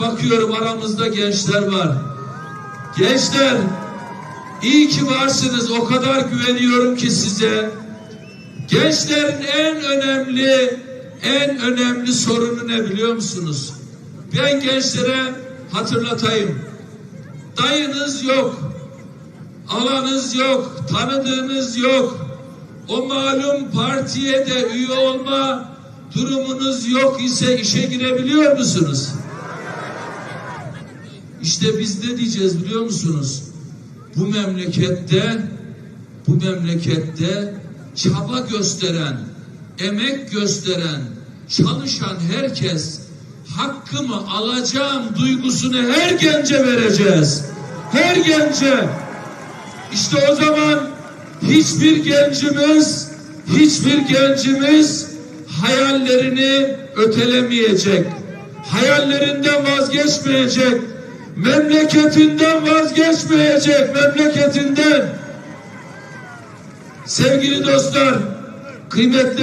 bakıyorum aramızda gençler var. Gençler iyi ki varsınız. O kadar güveniyorum ki size. Gençlerin en önemli en önemli sorunu ne biliyor musunuz? Ben gençlere hatırlatayım. Dayınız yok. Alanız yok. Tanıdığınız yok. O malum partiye de üye olma durumunuz yok ise işe girebiliyor musunuz? İşte biz ne diyeceğiz biliyor musunuz? Bu memlekette bu memlekette çaba gösteren, emek gösteren, çalışan herkes hakkımı alacağım duygusunu her gence vereceğiz. Her gence. İşte o zaman hiçbir gencimiz, hiçbir gencimiz hayallerini ötelemeyecek. Hayallerinden vazgeçmeyecek. Memleketinden vazgeçmeyecek. Memleketinden. Sevgili dostlar, kıymetli